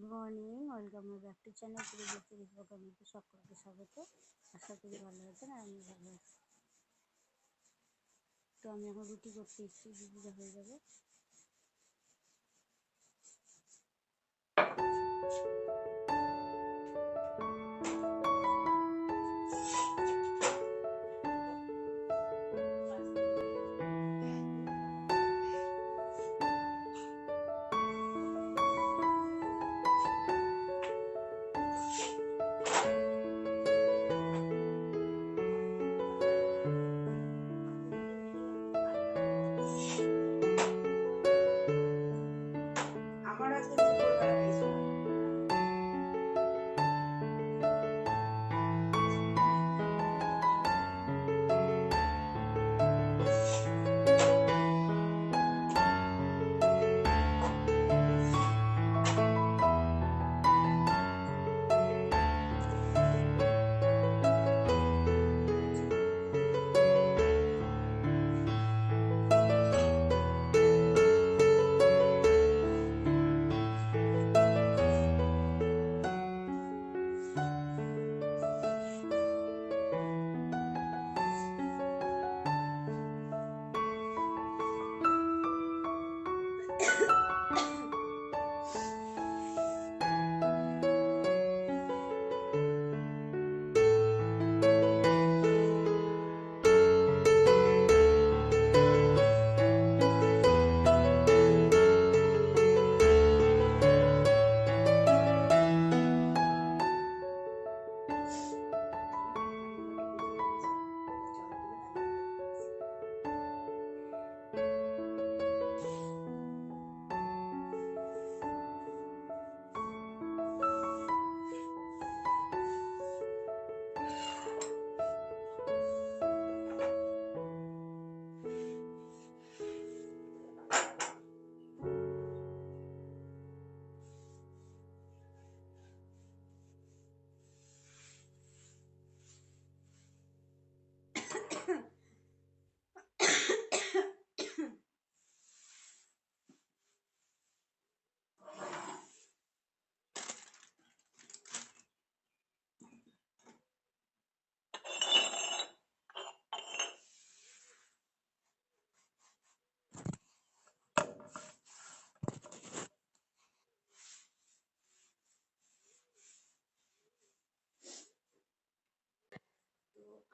Good morning welcome back to channel পুরো দেখতে দেখব কমিটি সকলকে স্বাগত আশা করি ভালো আছেন আর আমি ভালো আছি। তো আমি এখন রুটি করতে এসেছি, রুটিটা হয়ে যাবে।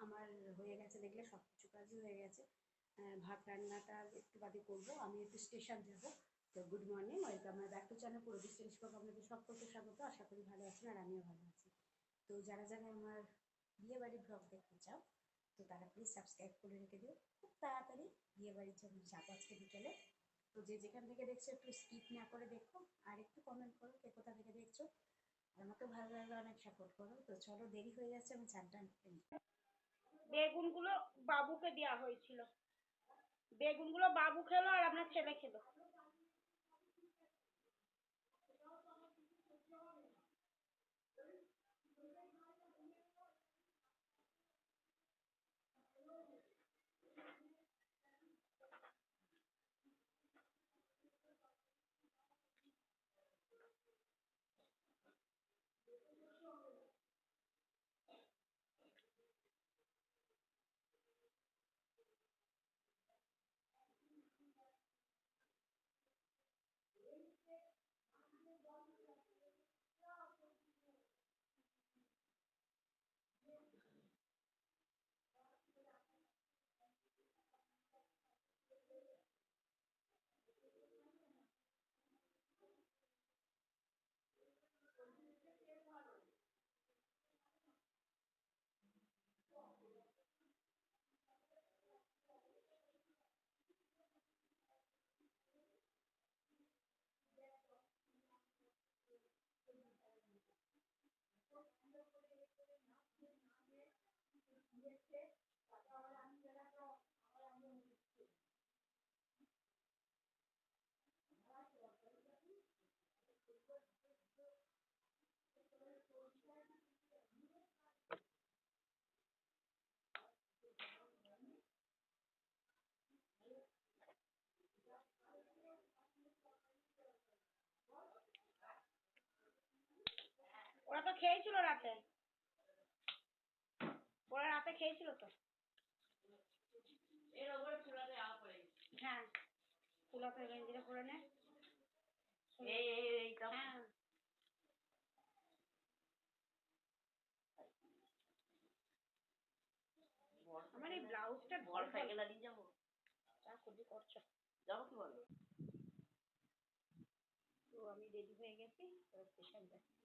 আমার হয়ে গেছে, দেখলে সব কিছু কাজই হয়ে গেছে। ভাত রান্নাটা একটু বাদে করব। আমি একটু স্টেশন যাব। তো গুড মর্নিং, ওয়েলকাম। আমার ব্যাক টু চ্যানেল পুরো ব্লগ আপনাদের সকলকে স্বাগত। আশা করি ভালো আছেন আর আমিও ভালো আছি। তো যারা যারা আমার বিয়ে বাড়ির ব্লগ দেখতে চাও, তো তারা প্লিজ সাবস্ক্রাইব করে রেখে দিও। খুব তাড়াতাড়ি বিয়ে বাড়ির জন্য যাব আজকে বিকেলে। তো যে যেখান থেকে দেখছ, একটু স্কিপ না করে দেখো। আর একটু কমেন্ট করো কে কোথা থেকে দেখছ। আমাকে ভালো লাগলে অনেক সাপোর্ট করো। তো চলো, দেরি হয়ে যাচ্ছে, আমি নিই। বেগুনগুলো বাবুকে দেওয়া হয়েছিল। বেগুনগুলো বাবু খেলো আর আপনার ছেলে খেলো। ওরা তো খেয়েছিল রাতে। খেয়েছিল তো? এর ওপরে ফুলাতে আওয়া পড়ে হ্যাঁ ফুলাতে গেঞ্জিটা পরে নে। এই এই এইটা। হ্যাঁ। আমার এই ব্লাউজটা বড় সাইকেল নিয়ে যাব। যা করবি করছ। যাব কি বলো? তো আমি রেডি হয়ে গেছি স্টেশন যাচ্ছি।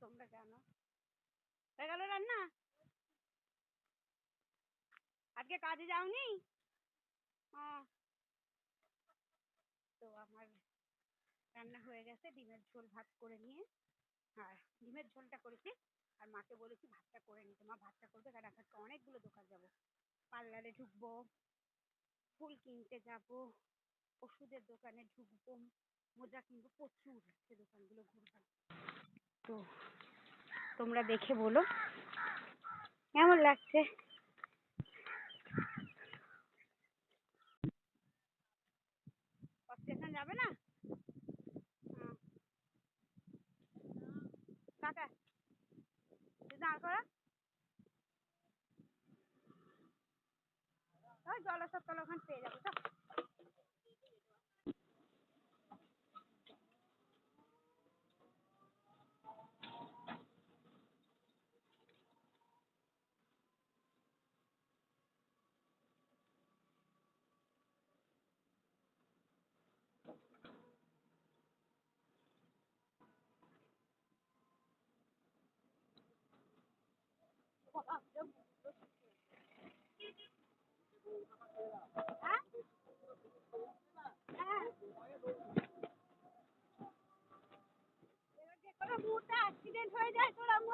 তোমরা জানো হয়ে গেল রান্না? আজকে কাজে যাওনি? তো আমার রান্না হয়ে গেছে, ডিমের ঝোল ভাত করে নিয়ে। আর ডিমের ঝোলটা করেছি, আর মাকে বলেছি ভাতটা করে নিতে। মা ভাতটা করবে, কারণ আজকে অনেকগুলো দোকান যাব। পার্লারে ঢুকবো, ফুল কিনতে যাব, ওষুধের দোকানে ঢুকবো, মোজা কিনবো, প্রচুর সে দোকানগুলো ঘুরবো। তো তোমরা দেখে বলো। কেমন লাগছে? স্টেশন যাবে না। কাকা দাঁড় করা। জলাশয় তলা ওখানে পেয়ে যাব মুহূর্তে অ্যাক্সিডেন্ট হয়ে যায় তো ওরম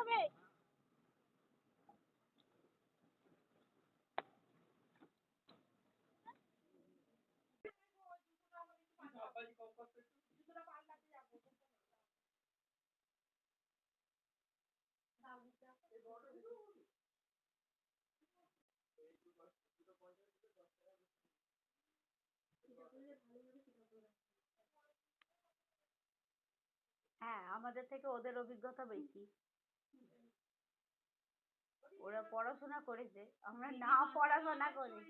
আমাদের থেকে ওদের অভিজ্ঞতা বেশি। ওরা পড়াশোনা করেছে আমরা না পড়াশোনা করি।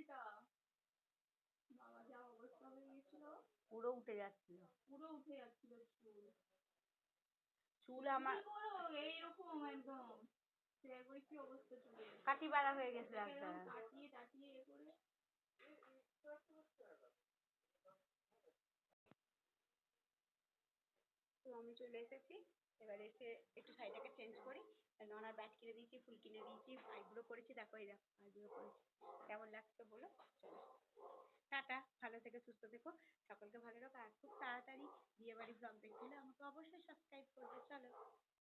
পুরো উঠে যাচ্ছিল। পুরো উঠে যাচ্ছিল চুল। আমার এইরকম একদম। কাটি বাড়া হয়ে গেছে একটা। কাটিয়ে টাটিয়ে এ করে তো আমি চলে এসেছি। এবার এসে একটু শাড়িটাকে চেঞ্জ করি। ব্যাট কিনে দিয়েছি, ফুল কিনে দিয়েছি আইব্রো করেছি। দেখো এই দেখো আইব্রো করেছি। কেমন লাগছে বলো? চলো। টাটা, ভালো থেকে, সুস্থ থেকো। সকলকে ভালো রাখো। আর খুব তাড়াতাড়ি বিয়ে বাড়ির ব্লগ দেখতে আমাকে অবশ্যই সাবস্ক্রাইব করবে।